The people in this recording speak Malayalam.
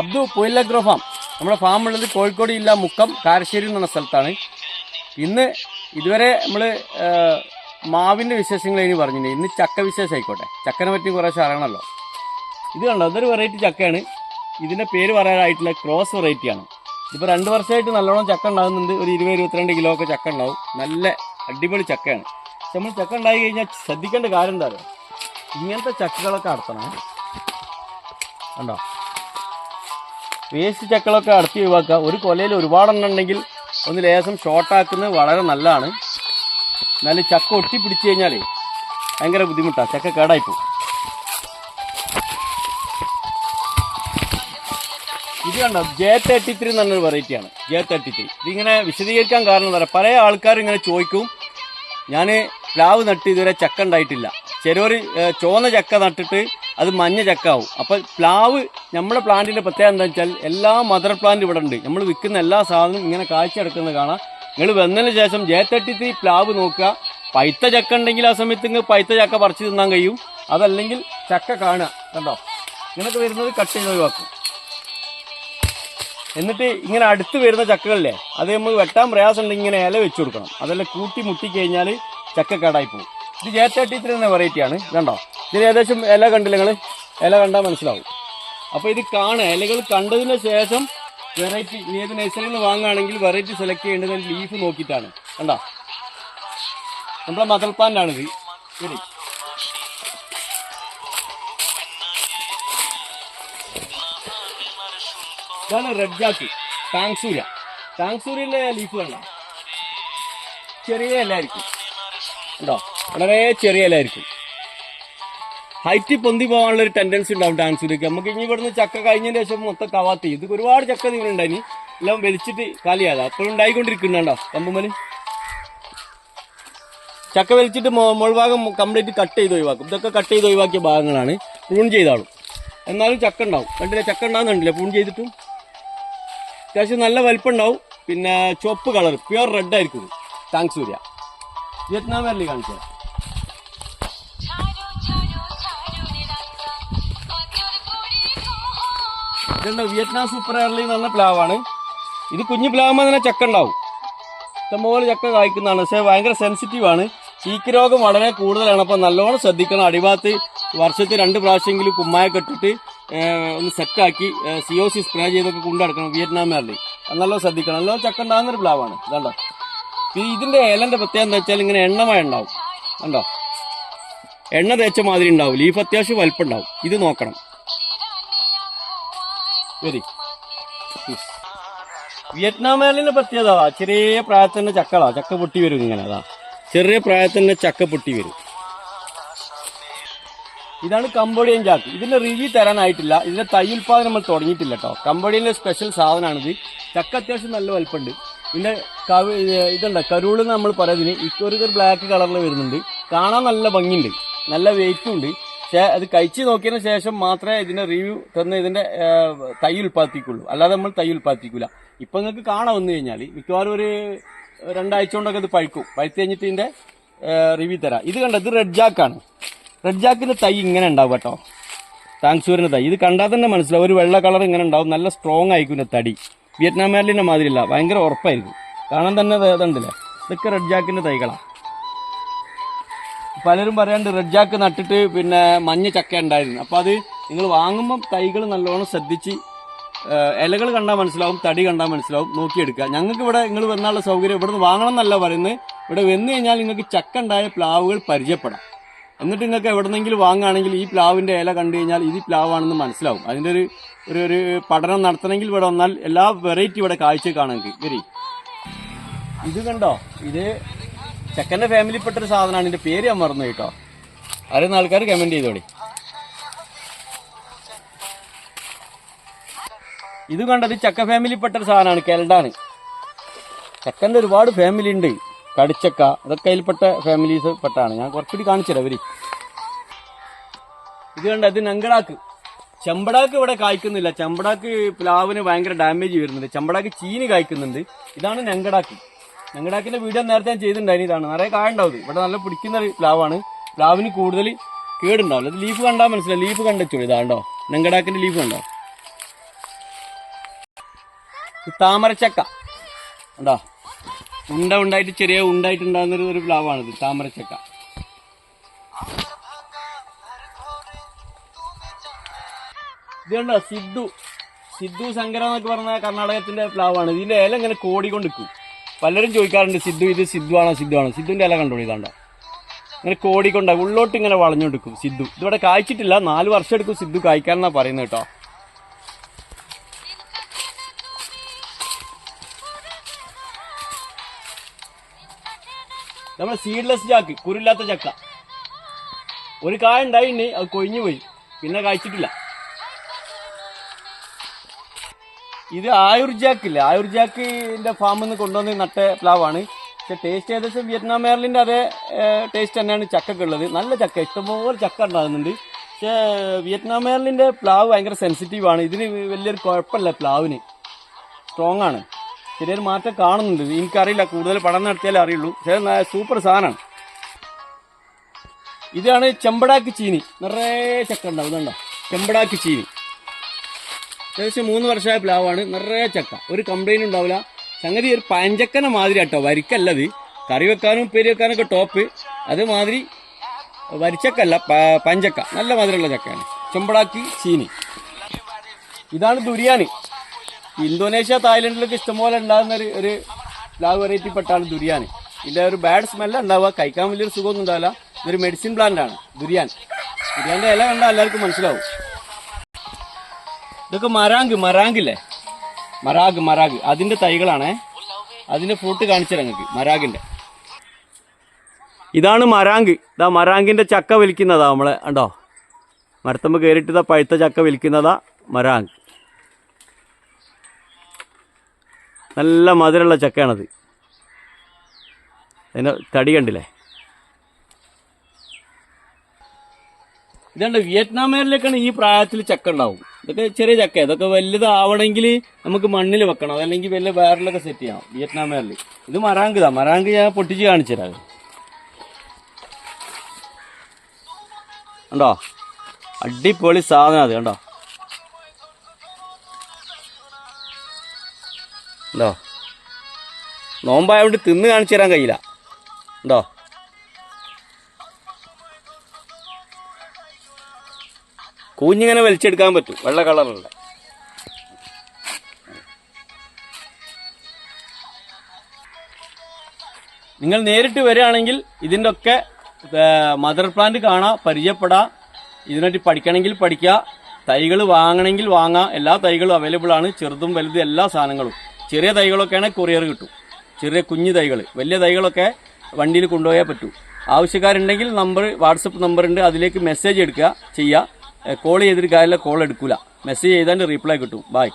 അബ്ദു പൊയിലഗ്രോ ഫാം. നമ്മുടെ ഫാം ഉള്ളത് കോഴിക്കോട് ജില്ല മുക്കം കാരശ്ശേരി എന്ന് പറഞ്ഞ സ്ഥലത്താണ്. ഇന്ന് ഇതുവരെ നമ്മൾ മാവിന്റെ വിശേഷങ്ങൾ ഇനി പറഞ്ഞിട്ടുണ്ട് ഇന്ന് ചക്ക വിശേഷം ആയിക്കോട്ടെ ചക്കനെ പറ്റി കുറേശ്ശെ അറിയണമല്ലോ. ഇത് കണ്ടോ? അതൊരു വെറൈറ്റി ചക്കയാണ്. ഇതിന്റെ പേര് പറയാനായിട്ടുള്ള ക്രോസ് വെറൈറ്റിയാണ് ഇതിപ്പോൾ രണ്ട് വർഷമായിട്ട് നല്ലോണം ചക്ക ഉണ്ടാകുന്നുണ്ട്. ഒരു ഇരുപത് ഇരുപത്തിരണ്ട് കിലോ ഒക്കെ ചക്ക ഉണ്ടാവും. നല്ല അടിപൊളി ചക്കയാണ്. പക്ഷെ നമ്മൾ ചക്ക ഉണ്ടായി കഴിഞ്ഞാൽ ശ്രദ്ധിക്കേണ്ട കാര്യം എന്താ പറയുക ഇങ്ങനത്തെ ചക്കകളൊക്കെ അടത്തണം കണ്ടോ? വേസ്റ്റ് ചക്കളൊക്കെ അടത്തി ഒഴിവാക്കുക. ഒരു കൊലയിൽ ഒരുപാടെണ്ണം ഉണ്ടെങ്കിൽ ഒന്ന് ലേശം ഷോർട്ടാക്കുന്നത് വളരെ നല്ലതാണ്. എന്നാലും ചക്ക ഒട്ടി പിടിച്ചു കഴിഞ്ഞാൽ ഭയങ്കര ബുദ്ധിമുട്ടാണ് ചക്ക കേടായിപ്പോ ഇത് കണ്ടോ? ജെ തേർട്ടി ത്രീ എന്ന് പറഞ്ഞൊരു വെറൈറ്റിയാണ് ജെ തേർട്ടി ത്രീ ഇതിങ്ങനെ വിശദീകരിക്കാൻ കാരണം എന്താ പറയുക? പല ആൾക്കാരും ഇങ്ങനെ ചോദിക്കും. ഞാൻ പ്ലാവ് നട്ട് ഇതുവരെ ചക്ക ഉണ്ടായിട്ടില്ല. ചിലവർ ചുവന്ന ചക്ക നട്ടിട്ട് അത് മഞ്ഞ ചക്കാവും. അപ്പോൾ പ്ലാവ് നമ്മുടെ പ്ലാന്റിന്റെ പ്രത്യേകത എന്താ വെച്ചാൽ എല്ലാ മദർ പ്ലാന്റ് ഇവിടെ ഉണ്ട്. നമ്മൾ വിൽക്കുന്ന എല്ലാ സാധനവും ഇങ്ങനെ കാഴ്ചയെടുക്കുന്നത് കാണാം. നിങ്ങൾ വന്നതിന് ശേഷം ജെ തേർട്ടി ത്രീ പ്ലാവ് നോക്കുക. പൈത്ത ചക്ക ഉണ്ടെങ്കിൽ ആ സമയത്ത് നിങ്ങൾ പൈത്ത ചക്ക പറിച്ച് തിന്നാൻ കഴിയും. അതല്ലെങ്കിൽ ചക്ക കാണുക. കണ്ടോ? ഇങ്ങനൊക്കെ വരുന്നത് കട്ട് ചെയ്ത് ഒഴിവാക്കും. എന്നിട്ട് ഇങ്ങനെ അടുത്ത് വരുന്ന ചക്കകളില്ലേ അത് നമ്മൾ വെട്ടാൻ പ്രയാസം ഉണ്ടെങ്കിൽ ഇങ്ങനെ ഇല വെച്ച് കൊടുക്കണം. അതെല്ലാം കൂട്ടി മുട്ടി കഴിഞ്ഞാൽ ചക്ക കേടായി പോകും. ഇത് ജെ തേർട്ടി ത്രീ എന്ന വെറൈറ്റിയാണ് കണ്ടോ? ഇതിന് ഏകദേശം ഇല കണ്ടില്ല നിങ്ങൾ ഇല കണ്ടാൽ മനസ്സിലാവും. അപ്പോൾ ഇത് കാണുക. ഇലകൾ കണ്ടതിന് ശേഷം വെറൈറ്റി ഇനി ഏത് നഴ്സറിയിൽ നിന്ന് വാങ്ങുകയാണെങ്കിൽ വെറൈറ്റി സെലക്ട് ചെയ്യേണ്ടത് ലീഫ് നോക്കിയിട്ടാണ്. കണ്ടോ? നമ്മുടെ മദർ പ്ലാന്റാണിത് ശരി. ഇതാണ് റെഡ് ജാക്ക് ടാങ്സൂര ടാങ്സൂരിന്റെ ലീഫ് കണ്ട? ചെറിയ ഇല ആയിരിക്കും ഉണ്ടോ വളരെ ചെറിയ ഇലായിരിക്കും ഹൈറ്റ് പൊന്തി പോകാനുള്ള ഒരു ടെൻഡൻസി ഉണ്ടാവും ഡാൻസിലേക്ക് നമുക്ക് ഇനി ഇവിടുന്ന് ചക്ക കഴിഞ്ഞതിന് ശേഷം മൊത്തം കവാത്തി ഇത് ഒരുപാട് ചക്ക ഇതിലുണ്ടായിനി എല്ലാം വലിച്ചിട്ട് കാലിയാതെ അപ്പോഴും ഉണ്ടായിക്കൊണ്ടിരിക്കുന്നുണ്ടോ കമ്പുമൽ ചക്ക വലിച്ചിട്ട് മുൾഭാഗം കംപ്ലീറ്റ് കട്ട് ചെയ്ത് ഒഴിവാക്കും. ഇതൊക്കെ കട്ട് ചെയ്ത് ഒഴിവാക്കിയ ഭാഗങ്ങളാണ്. പ്രൂൺ ചെയ്താളും. എന്നാലും ചക്ക ഉണ്ടാവും. കണ്ടില്ലേ? ചക്ക ഉണ്ടാകുന്നുണ്ടല്ലേ പ്രൂൺ ചെയ്തിട്ടും. അത്യാവശ്യം നല്ല വലിപ്പം ഉണ്ടാവും പിന്നെ ചുവപ്പ് കളർ പ്യുവർ റെഡ് ആയിരിക്കും താങ്ക്സ് സൂര്യ. വിയറ്റ്നാം അല്ലേ കാണിച്ചത് ഇതുണ്ട് വിയറ്റ്നാം സൂപ്പർ എയർലി എന്ന് പറഞ്ഞ പ്ലാവാണ്. ഇത് കുഞ്ഞു പ്ലാവുമ്പോൾ തന്നെ ചക്ക ഉണ്ടാവും. ഇഷ്ടംപോലെ ചക്ക കായ്ക്കുന്നതാണ്. പക്ഷേ ഭയങ്കര സെൻസിറ്റീവ് ആണ്. ചീക്ക് രോഗം വളരെ കൂടുതലാണ്. അപ്പോൾ നല്ലോണം ശ്രദ്ധിക്കണം. അടിഭാഗത്ത് വർഷത്തിൽ രണ്ട് പ്രാവശ്യമെങ്കിലും കുമ്മായൊക്കെ ഇട്ടിട്ട് ഒന്ന് സെറ്റാക്കി സി ഒ സി സ്പ്രേ ചെയ്തൊക്കെ കൊണ്ടുനടക്കണം വിയറ്റ്നാം അത് നല്ലോണം ശ്രദ്ധിക്കണം. നല്ലോണം ചക്ക ഉണ്ടാകുന്നൊരു പ്ലാവാണ്. ഇതാണ്ടോ ഇതിന്റെ ഇലന്റെ പ്രത്യേകത എന്താ വെച്ചാൽ ഇങ്ങനെ എണ്ണമയ ഉണ്ടാവും. കണ്ടോ? എണ്ണ തേച്ച മാതിരി ഉണ്ടാവും. ലീഫ് അത്യാവശ്യം വലുപ്പം ഉണ്ടാവും. ഇത് നോക്കണം. വരി. വിയറ്റ്നാം മേലിന് പ്രത്യേകത. ചെറിയ പ്രായത്തിൽ തന്നെ ചക്കളാ ചക്ക പൊട്ടി വരും ഇങ്ങനെ അതാ. ചെറിയ പ്രായത്തിൽ തന്നെ ചക്ക പൊട്ടി വരും. ഇതാണ് കമ്പോഡിയൻ ചാക്ക് ഇതിന്റെ റിവ്യൂ തരാനായിട്ടില്ല. ഇതിന്റെ തൈ ഉൽപാദനം നമ്മൾ തുടങ്ങിയിട്ടില്ല കേട്ടോ. കമ്പോഡിയന്റെ സ്പെഷ്യൽ സാധനമാണിത് ചക്ക അത്യാവശ്യം നല്ല വലുപ്പമുണ്ട്. പിന്നെ കവി ഇതുണ്ട്. കരുൾ നമ്മൾ പറയുന്നതിന് ഇക്കൊരു ബ്ലാക്ക് കളറിൽ വരുന്നുണ്ട്. കാണാൻ നല്ല ഭംഗിയുണ്ട്. നല്ല വെയിറ്റും ഉണ്ട്. പക്ഷേ അത് കഴിച്ചു നോക്കിയതിന് ശേഷം മാത്രമേ ഇതിന്റെ റിവ്യൂ തന്ന് ഇതിന്റെ തൈ ഉൽപ്പാദിപ്പിക്കുള്ളൂ. അല്ലാതെ നമ്മൾ തൈ ഉൽപ്പാദിപ്പിക്കില്ല ഇപ്പൊ നിങ്ങൾക്ക് കാണാൻ വന്നു കഴിഞ്ഞാൽ മിക്കവാറും ഒരു രണ്ടാഴ്ച കൊണ്ടൊക്കെ ഇത് പഴുക്കും. പഴുത്ത് കഴിഞ്ഞിട്ട് ഇതിന്റെ റിവ്യൂ തരാം. ഇത് കണ്ട? ഇത് റെഡ് ജാക്കാണ് റെഡ് ജാക്കിന്റെ തൈ ഇങ്ങനെ ഉണ്ടാവും കേട്ടോ. താങ്സൂരിന്റെ തൈ. ഇത് കണ്ടാൽ തന്നെ മനസ്സിലാവും. ഒരു വെള്ള കളർ ഇങ്ങനെ ഉണ്ടാവും. നല്ല സ്ട്രോങ് ആയിരിക്കും ഇതിന്റെ തടി. വിയറ്റ്നാം മാലിന്റെ മാതിരിയില്ല. ഭയങ്കര ഉറപ്പായിരിക്കും. കാണാൻ തന്നെ ഇത് ഇതുണ്ടല്ലേ? ഇതൊക്കെ റെഡ് ജാക്കിന്റെ തൈകളാണ് പലരും പറയാണ്ട് റെഡ് ജാക്ക് നട്ടിട്ട് പിന്നെ മഞ്ഞ ചക്ക ഉണ്ടായിരുന്നു. അപ്പോൾ അത് നിങ്ങൾ വാങ്ങുമ്പം തൈകൾ നല്ലോണം ശ്രദ്ധിച്ച് ഇലകൾ കണ്ടാൽ മനസ്സിലാവും തടി കണ്ടാൽ മനസ്സിലാവും നോക്കിയെടുക്കുക. ഞങ്ങൾക്ക് ഇവിടെ നിങ്ങൾ വന്നാലുള്ള സൗകര്യം ഇവിടെ നിന്ന് വാങ്ങണം എന്നല്ല പറയുന്നത്. ഇവിടെ വന്നു കഴിഞ്ഞാൽ നിങ്ങൾക്ക് ചക്ക ഉണ്ടായ പ്ലാവുകൾ പരിചയപ്പെടാം. എന്നിട്ട് നിങ്ങൾക്ക് എവിടെന്നെങ്കിലും വാങ്ങുകയാണെങ്കിൽ ഈ പ്ലാവിന്റെ ഇല കണ്ടു കഴിഞ്ഞാൽ ഇത് പ്ലാവാണെന്ന് മനസ്സിലാവും. അതിന്റെ ഒരു ഒരു ഒരു പഠനം നടത്തണമെങ്കിൽ ഇവിടെ വന്നാൽ എല്ലാ വെറൈറ്റി ഇവിടെ കാഴ്ച കാണാൻ വരി ഇത് കണ്ടോ? ഇത് ചെക്കന്റെ ഫാമിലിപ്പെട്ടൊരു സാധനമാണ് എന്റെ പേര് ഞാൻ മറന്നു കേട്ടോ. അറിയുന്ന ആൾക്കാർ കമന്റ് ചെയ്തോളി ഇത് കണ്ടത് ചക്ക ഫാമിലിപ്പെട്ടൊരു സാധനമാണ് കെൽഡാണ്. ചക്കന്റെ ഒരുപാട് ഫാമിലി ഉണ്ട്. കടിച്ചക്ക അതൊക്കെ അതിൽപ്പെട്ട ഫാമിലീസ് പെട്ടാണ്. ഞാൻ കുറച്ചുകൂടി കാണിച്ചുതരാം അവർ ഇത് കണ്ടത് നങ്കടാക്ക് ചെമ്പടാക്ക് ഇവിടെ കായ്ക്കുന്നില്ല. ചെമ്പടാക്ക് പ്ലാവിന് ഭയങ്കര ഡാമേജ് വരുന്നുണ്ട്. ചെമ്പടാക്ക് ചീനി കായ്ക്കുന്നുണ്ട്. ഇതാണ് നങ്കടാക്ക് നങ്കടാക്കിന്റെ വീഡിയോ നേരത്തെ ഞാൻ ചെയ്തിട്ടുണ്ടായിരുന്നു. ഇതാണ്. നിറയെ കായ ഉണ്ടാവും ഇവിടെ നല്ല പിടിക്കുന്ന ഒരു പ്ലാവാണ്. പ്ലാവിന് കൂടുതൽ കേടുണ്ടാവില്ല. അത് ലീഫ് കണ്ടാൽ മനസ്സിലായി. ലീഫ് കണ്ടെച്ചോളൂ ഇതാണ്ടോ നങ്കടാക്കിന്റെ ലീഫ് കണ്ടോ? താമരച്ചക്ക. ഉണ്ടോ ഉണ്ട ഉണ്ടായിട്ട് ചെറിയ ഉണ്ടായിട്ടുണ്ടാകുന്ന ഒരു- പ്ലാവാണിത്. താമരച്ചക്ക. ഇതുണ്ടോ കണ്ടോ? സിദ്ധു. സിദ്ധു ശങ്കര എന്നൊക്കെ പറഞ്ഞ കർണാടകത്തിന്റെ പ്ലാവാണ്. ഇതിന്റെ ഇല ഇങ്ങനെ കോടിക്കൊണ്ട് നിൽക്കും. പലരും ചോദിക്കാറുണ്ട് സിദ്ധു ഇത് സിദ്ധു ആണോ സിദ്ധു ആണോ സിദ്ധുവിന്റെ ഇല കണ്ടോളൂ ഇതാണ്ടോ? ഇങ്ങനെ കോടിക്കൊണ്ട ഉള്ളോട്ട് ഇങ്ങനെ വളഞ്ഞെടുക്കും സിദ്ധു. ഇതിവിടെ കായ്ച്ചിട്ടില്ല നാല് വർഷം എടുക്കും സിദ്ധു കായ്ക്കാനെന്നാണ് പറയുന്നത് കേട്ടോ. നമ്മുടെ സീഡ്ലെസ് ചാക്ക് കുരില്ലാത്ത ചക്ക. ഒരു കായ ഉണ്ടായിട്ടുണ്ട് അത് കൊഴിഞ്ഞു പോയി പിന്നെ കായ്ച്ചിട്ടില്ല. ഇത് ആയുർജാക്കില്ലേ. ആയുർജാക്കിന്റെ ഫാമിൽ നിന്ന് കൊണ്ടുവന്ന് നട്ട പ്ലാവാണ്. പക്ഷെ ടേസ്റ്റ് ഏകദേശം വിയറ്റ്നാം മേർലിന്റെ അതേ ടേസ്റ്റ് തന്നെയാണ് ചക്കക്കുള്ളത് നല്ല ചക്ക ഇഷ്ടംപോലെ ചക്ക ഉണ്ടാകുന്നുണ്ട്. പക്ഷേ വിയറ്റ്നാം മേർലിന്റെ പ്ലാവ് ഭയങ്കര സെൻസിറ്റീവ് ആണ്. ഇതിന് വലിയൊരു കുഴപ്പമില്ല പ്ലാവിന്. സ്ട്രോങ് ആണ്. ചെറിയൊരു മാറ്റം കാണുന്നുണ്ട്. എനിക്കറിയില്ല കൂടുതൽ പഠനം നടത്തിയാലേ അറിയുള്ളൂ. പക്ഷേ സൂപ്പർ സാധനമാണ്. ഇതാണ് ചെമ്പടാക്ക് ചീനി. നിറയെ ചക്ക ഉണ്ടാവും. ഇതുണ്ടോ? ചെമ്പടാക്കി ചീനി. ഏകദേശം മൂന്ന് വർഷമായ പ്ലാവാണ്. നിറയെ ചക്ക. ഒരു കംപ്ലൈന്റ് ഉണ്ടാവില്ല. സംഗതി ഒരു പഞ്ചക്കന മാതിരി കേട്ടോ വരിക്കല്ലത്. കറി വെക്കാനും ഉപ്പേരി വെക്കാനൊക്കെ ടോപ്പ് അതുമാതിരി വരിച്ചക്കല്ല പഞ്ചക്ക നല്ല മധുരമുള്ള ചക്കയാണ്. ചെമ്പടാക്കി ചീനി. ഇതാണ് ദുരിയാനി ഇന്തോനേഷ്യ തായ്ലൻഡിലൊക്കെ ഇഷ്ടംപോലെ ഉണ്ടാകുന്ന ഒരു ഒരു പ്ലാവ് വെറൈറ്റി പെട്ടാണ് ദുരിയാനി ഇതിന്റെ ഒരു ബാഡ് സ്മെല്ല ഉണ്ടാവുക. കഴിക്കാൻ വലിയൊരു സുഖമൊന്നും ഉണ്ടാവില്ല. ഇതൊരു മെഡിസിൻ പ്ലാന്റ് ആണ്. ദുരിയാൻ ദുരിയാന്റെ ഇല കണ്ടാൽ എല്ലാവർക്കും മനസ്സിലാവും. ഇതൊക്കെ മരാങ്ക് മരാങ്കില്ലേ മരാഗ് മരാഗ്. അതിന്റെ തൈകളാണേ. അതിന്റെ ഫ്രൂട്ട് കാണിച്ചു ഞങ്ങൾക്ക് മരാഗിന്റെ. ഇതാണ് മരാങ്ക്. ഇതാ മരാങ്കിന്റെ ചക്ക വലിക്കുന്നതാ നമ്മളെ ഉണ്ടോ മരത്തമ്മ കയറിയിട്ട് പഴുത്ത ചക്ക വലിക്കുന്നതാ മരാങ്ക്. നല്ല മധുരമുള്ള ചക്കയാണത്. അതിന് തടി കണ്ടില്ലേ? ഇതുണ്ട് വിയറ്റ്നാമേരിലേക്കാണ് ഈ പ്രായത്തിൽ ചക്ക ഉണ്ടാവും. ഇതൊക്കെ ചെറിയ ചക്ക. ഇതൊക്കെ വലുതാവണമെങ്കിൽ നമുക്ക് മണ്ണിൽ വെക്കണം. അതല്ലെങ്കിൽ വലിയ വേറിലൊക്കെ സെറ്റ് ചെയ്യാം. വിയറ്റ്നാം വേറിൽ ഇത് മരാങ്കിതാ മരാങ്ക് ഞാൻ പൊട്ടിച്ച് കാണിച്ചു തരാം. കണ്ടോ? അടിപൊളി സാധനം അത് കണ്ടോ? ഉണ്ടോ നോമ്പായതുകൊണ്ട് തിന്ന് കാണിച്ചു തരാൻ കഴിയില്ല. ഉണ്ടോ കൂഞ്ഞിങ്ങനെ വലിച്ചെടുക്കാൻ പറ്റും. വെള്ള കളറുള്ള നിങ്ങൾ നേരിട്ട് വരികയാണെങ്കിൽ ഇതിന്റെ ഒക്കെ മദർ പ്ലാന്റ് കാണാം പരിചയപ്പെടാം. ഇതിനെപ്പറ്റി പഠിക്കണമെങ്കിൽ പഠിക്കുക തൈകൾ വാങ്ങണമെങ്കിൽ വാങ്ങാം. എല്ലാ തൈകളും അവൈലബിൾ ആണ്. ചെറുതും വലുതും എല്ലാ സാധനങ്ങളും. ചെറിയ തൈകളൊക്കെയാണ് കൊറിയർ കിട്ടും. ചെറിയ കുഞ്ഞു തൈകൾ. വലിയ തൈകളൊക്കെ വണ്ടിയിൽ കൊണ്ടുപോയാൽ പറ്റൂ. ആവശ്യക്കാരുണ്ടെങ്കിൽ നമ്പർ വാട്സപ്പ് നമ്പറുണ്ട് അതിലേക്ക് മെസ്സേജ് എടുക്കുക ചെയ്യുക. കോൾ ചെയ്തിട്ട് കാര്യമില്ല കോൾ എടുക്കില്ല മെസ്സേജ് ചെയ്താൽ റീപ്ലൈ കിട്ടും. ബായ്